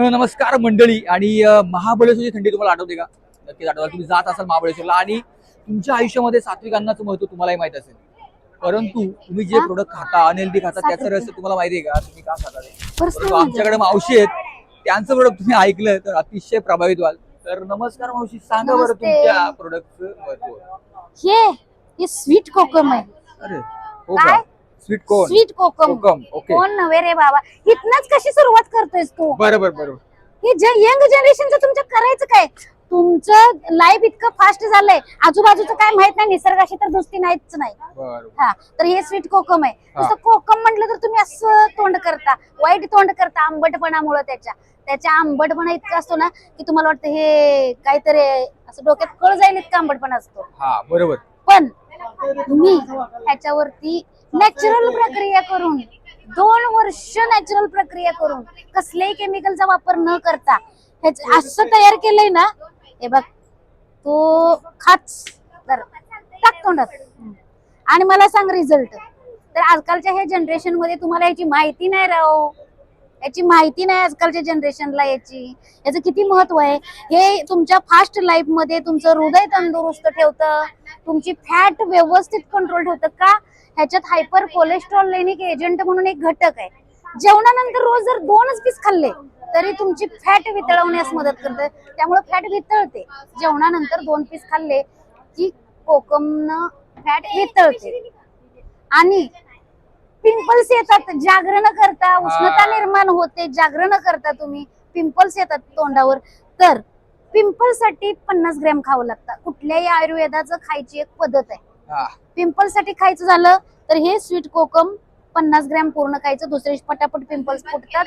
नमस्कार मंडळी आणि महाबळेश्वरची थंडी तुम्हाला आठवते का? नक्कीच आठवते. तुम्ही जात असाल महाबळेश्वरला आणि तुमच्या आयुष्यामध्ये सात्विक अन्नाचं महत्त्व तुम्हालाही माहीत असेल. परंतु तुम्ही जे? प्रोडक्ट खाता अनहेल्दी खाता त्याचं. रहस्य तुम्हाला माहिती आहे का? तुम्ही का खाता ते? परंतु आमच्याकडे मावशी आहेत. त्यांचं प्रोडक्ट तुम्ही ऐकलं तर अतिशय प्रभावित व्हाल. तर नमस्कार मावशी सांगा बरं नमस्ते. तुमच्या प्रोडक्टचं महत्त्व. हे हे स्वीट कोकम आहे अरे हो का? काय? स्वीट कोण स्वीट कोकम. कोकम ओके कोण नव्हे रे बाबा. इथनच कशी सुरुवात करतोयस तू? बरोबर बरोबर. हे जे यंग जनरेशनचं तुमचं करायचं काय? तुमचं लाईफ इतकं फास्ट झालंय. आजूबाजूचं काय माहीत नाही निसर्गाशी तर दोस्ती नाहीच नाही. बरोबर. हा तर हे स्वीट कोकम आहे. हा. नुसतं कोकम म्हटलं तर तुम्ही असं तोंड करता. वाईट तोंड करता आंबटपणामुळे त्याच्या. त्याच्या आंबटपणा इतका असतो ना की तुम्हाला वाटतं हे काहीतरी असं डोक्यात कळ जाईल इतका आंबटपणा असतो. हा बरोबर. पण तुम्ही ह्याच्यावरती नॅचरल प्रक्रिया करून दोन वर्ष नॅचरल प्रक्रिया करून कसल्याही केमिकलचा वापर न करता असं तयार केलंय ना हे बघ तो खाच तर टाक तोंडात. आणि मला सांग रिझल्ट तर आजकालच्या ह्या जनरेशनमध्ये तुम्हाला याची माहिती नाही राहो याची माहिती नाही आजकालच्या जनरेशनला याची. याचं किती महत्त्व आहे? हे तुमच्या फास्ट लाईफमध्ये तुमचं हृदय तंदुरुस्त ठेवतं. तुमची फॅट व्यवस्थित कंट्रोल ठेवतं का? ह्याच्यात हायपर कोलेस्ट्रॉल लेनिक एजंट म्हणून एक घटक आहे. जेवणानंतर रोज जर दोनच पीस खाल्ले तरी तुमची फॅट वितळवण्यास मदत करते. त्यामुळे फॅट वितळते. जेवणानंतर दोन पीस खाल्ले की कोकमनं फॅट वितळते. आणि पिंपल्स येतात जागरण करता उष्णता निर्माण होते जागरण करता तुम्ही. पिंपल्स येतात तोंडावर. तर पिंपलसाठी पन्नास ग्रॅम खावं लागतं. कुठल्याही आयुर्वेदाचं खायची एक पद्धत आहे. हा. पिंपलसाठी खायचं झालं तर हे स्वीट कोकम पन्नास ग्रॅम पूर्ण खायचं. दुसऱ्या दिवशी पटापट पिंपल्स फुटतात.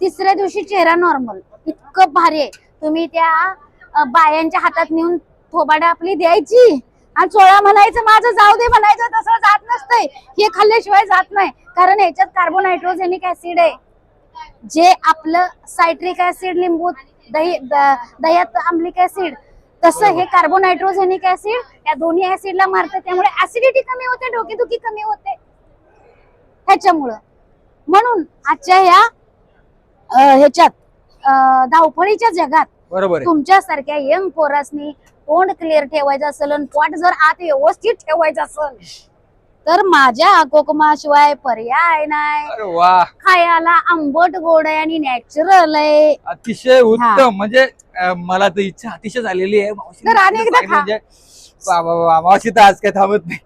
तिसऱ्या दिवशी चेहरा नॉर्मल इतकं भारी आहे. तुम्ही त्या बायांच्या हातात नेऊन थोबाडा आपली द्यायची. आणि चोळा म्हणायचं माझं जाऊ दे म्हणायचं तसं जात नसतंय. हे खाल्ल्याशिवाय जात नाही. कारण ह्याच्यात कार्बोनायट्रोजेनिक ऍसिड आहे. जे आपलं सायट्रिक ऍसिड लिंबू दही दह्यात आम्लिक ऍसिड तसं हे कार्बोनायट्रोजेनिक ऍसिड या दोन्ही ऍसिडला मारतं. त्यामुळे ऍसिडिटी कमी होते डोकेदुखी कमी होते. ह्याच्यामुळं. म्हणून आजच्या ह्या ह्याच्यात धावपळीच्या जगात बरोबर तुमच्यासारख्या यंग पोरासनी तोंड क्लिअर ठेवायचं असेल आणि पोट जर आत व्यवस्थित ठेवायचं असेल तर माझ्या कोकमाशिवाय पर्याय नाही. वा. खायला आंबट गोड आहे आणि नॅचरल आहे. अतिशय उत्तम. म्हणजे अं, मला तर इच्छा अतिशय झालेली आहे. मावशीने तर आणि एकदा सांगितलं खा. म्हणजे वा वा वा, मावशी तर आज काय थांबत नाही.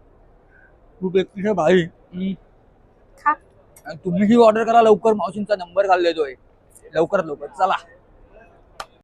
खूप अतिशय भारी. हम्म. खा. आणि तुम्हीही ऑर्डर करा लवकर. मावशींचा नंबर घाल देतोय लवकरात लवकर. चला.